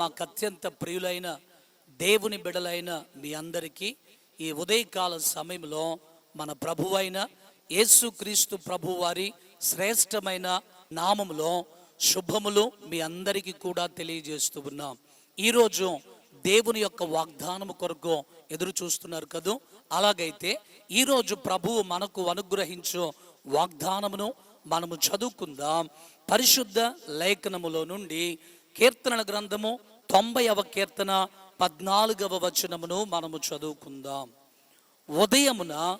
మాకు అత్యంత ప్రియులైన దేవుని బిడలైన మీ అందరికీ ఈ ఉదయకాల సమయంలో మన ప్రభువైన యేసుక్రీస్తు ప్రభు వారి శ్రేష్టమైన నామములో శుభములు మీ అందరికీ కూడా తెలియజేస్తూ ఉన్నాం. ఈరోజు దేవుని యొక్క వాగ్దానము కొరకు ఎదురు చూస్తున్నారు కదూ? అలాగైతే ఈరోజు ప్రభువు మనకు అనుగ్రహించు వాగ్దానమును మనము చదువుకుందాం. పరిశుద్ధ లేఖనములో నుండి కీర్తనల గ్రంథము తొంభైవ కీర్తన పద్నాలుగవ వచనమును మనము చదువుకుందాం. ఉదయమున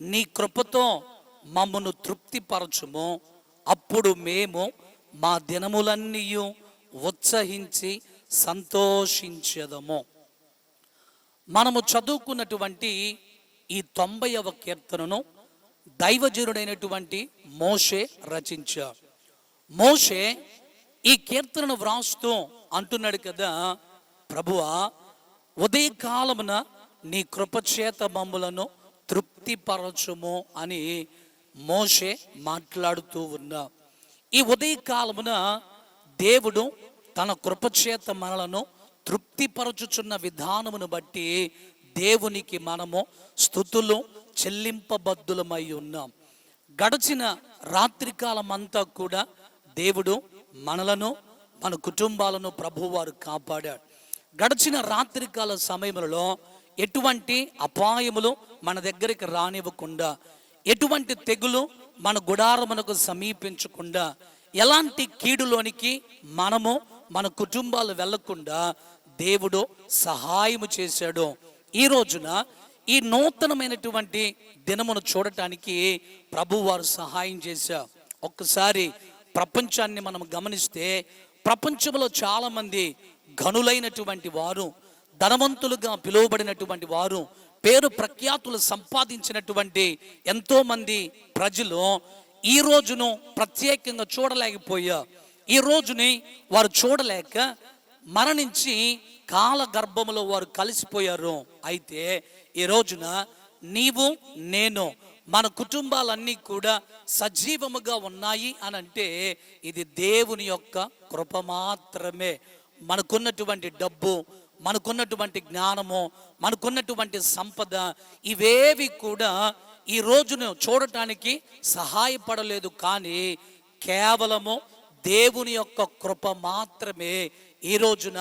నీ కృపతో మమ్మను తృప్తిపరచుము. అప్పుడు మేము మా దినములన్నీ ఉత్సహించి సంతోషించదము. మనము చదువుకున్నటువంటి ఈ తొంభైవ కీర్తనను దైవజనుడైనటువంటి మోషే రచించారు మోషే ఈ కీర్తనను వ్రాస్తూ అంటున్నాడు కదా ప్రభువా ఉదయకాలమున నీ కృపచేత మమ్ములను తృప్తిపరచుము అని మోషే మాట్లాడుతూ ఉన్నా. ఈ ఉదయకాలమున దేవుడు తన కృపచేత మనలను తృప్తిపరచుచున్న విధానమును బట్టి దేవునికి మనము స్థుతులు చెల్లింపబద్దులమై ఉన్నాం. గడిచిన రాత్రికాలమంతా కూడా దేవుడు మనలను మన కుటుంబాలను ప్రభువారు కాపాడాడు. గడిచిన రాత్రికాల సమయంలో ఎటువంటి అపాయములు మన దగ్గరికి రానివ్వకుండా ఎటువంటి తెగులు మన గుడారమునకు సమీపించకుండా ఎలాంటి కీడులోనికి మనము మన కుటుంబాలు వెళ్ళకుండా దేవుడు సహాయము చేశాడు. ఈ రోజున ఈ నూతనమైనటువంటి దినమును చూడటానికి ప్రభువారు సహాయం చేశారు. ఒక్కసారి ప్రపంచాన్ని మనం గమనిస్తే ప్రపంచంలో చాలామంది ఘనులైనటువంటి వారు ధనవంతులుగా పిలువబడినటువంటి వారు పేరు ప్రఖ్యాతులు సంపాదించినటువంటి ఎంతోమంది ప్రజలు ఈ రోజును ప్రత్యేకంగా చూడలేకపోయా. ఈ రోజుని వారు చూడలేక మరణించి కాల గర్భములో వారు కలిసిపోయారు. అయితే ఈ రోజున నీవు నేను మన కుటుంబాలన్నీ కూడా సజీవముగా ఉన్నాయి అని అంటే ఇది దేవుని యొక్క కృప మాత్రమే. మనకున్నటువంటి డబ్బు మనకున్నటువంటి జ్ఞానము మనకున్నటువంటి సంపద ఇవేవి కూడా ఈ రోజును చూడటానికి సహాయపడలేదు కానీ కేవలము దేవుని యొక్క కృప మాత్రమే ఈ రోజున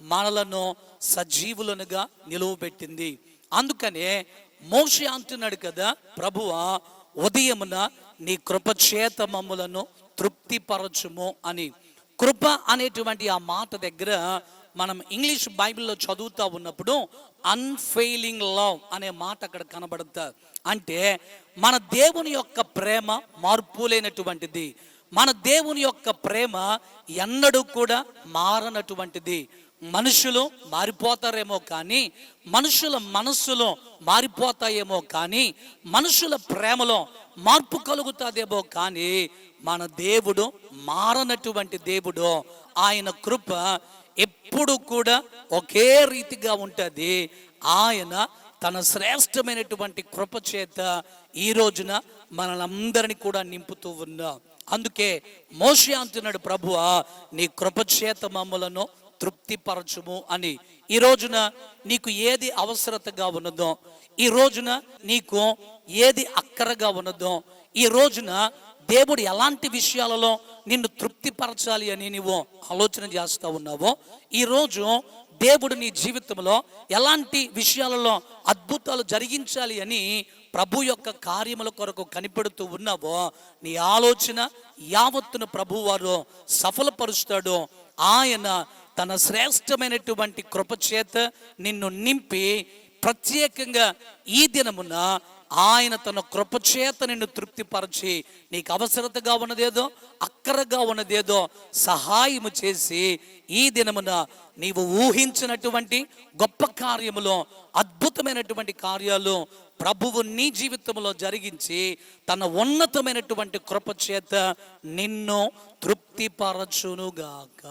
మనలను సజీవులనుగా నిలువబెట్టింది. అందుకనే మోషే అంటున్నాడు కదా ప్రభువా ఉదయమున నీ కృపచేత మమ్ములను తృప్తిపరచుము అని. కృప అనేటువంటి ఆ మాట దగ్గర మనం ఇంగ్లీష్ బైబిల్లో చదువుతూ ఉన్నప్పుడు అన్ఫెయిలింగ్ లవ్ అనే మాట అక్కడ కనబడుతా. అంటే మన దేవుని యొక్క ప్రేమ మార్పులేనటువంటిది మన దేవుని యొక్క ప్రేమ ఎన్నడూ కూడా మారనటువంటిది. మనుషులు మారిపోతారేమో కానీ మనుషుల మనస్సులో మారిపోతాయేమో కానీ మనుషుల ప్రేమలో మార్పు కలుగుతుందేమో కానీ మన దేవుడు మారనటువంటి దేవుడు ఆయన కృప ఎప్పుడు కూడా ఒకే రీతిగా ఉంటుంది. ఆయన తన శ్రేష్టమైనటువంటి కృప చేత ఈ రోజున మనలందరినీ కూడా నింపుతూ ఉన్నా అందుకే మోషే అంటున్నాడు ప్రభువా నీ కృప చేత మమ్మలను తృప్తిపరచుము అని. ఈ రోజున నీకు ఏది అవసరతగా ఉన్నదో ఈ రోజున నీకు ఏది అక్కరగా ఉన్నదో ఈ రోజున దేవుడు ఎలాంటి విషయాలలో నిన్ను తృప్తిపరచాలి అని నీవు ఆలోచన చేస్తూ ఉన్నావో ఈరోజు దేవుడు నీ జీవితంలో ఎలాంటి విషయాలలో అద్భుతాలు జరిగించాలి అని ప్రభు యొక్క కార్యముల కొరకు కనిపెడుతూ ఉన్నావో నీ ఆలోచన యావత్తును ప్రభువారు సఫలపరుస్తాడు. ఆయన తన శ్రేష్టమైనటువంటి కృపచేత నిన్ను నింపి ప్రత్యేకంగా ఈ దినమున ఆయన తన కృపచేత నిన్ను తృప్తిపరచి నీకు అవసరతగా ఉన్నదేదో అక్కరగా ఉన్నదేదో సహాయము చేసి ఈ దినమున నీవు ఊహించినటువంటి గొప్ప కార్యములో అద్భుతమైనటువంటి కార్యాలు ప్రభువు నీ జీవితంలో జరిగించి తన ఉన్నతమైనటువంటి కృపచేత నిన్ను తృప్తి తృప్తిపరచునుగాక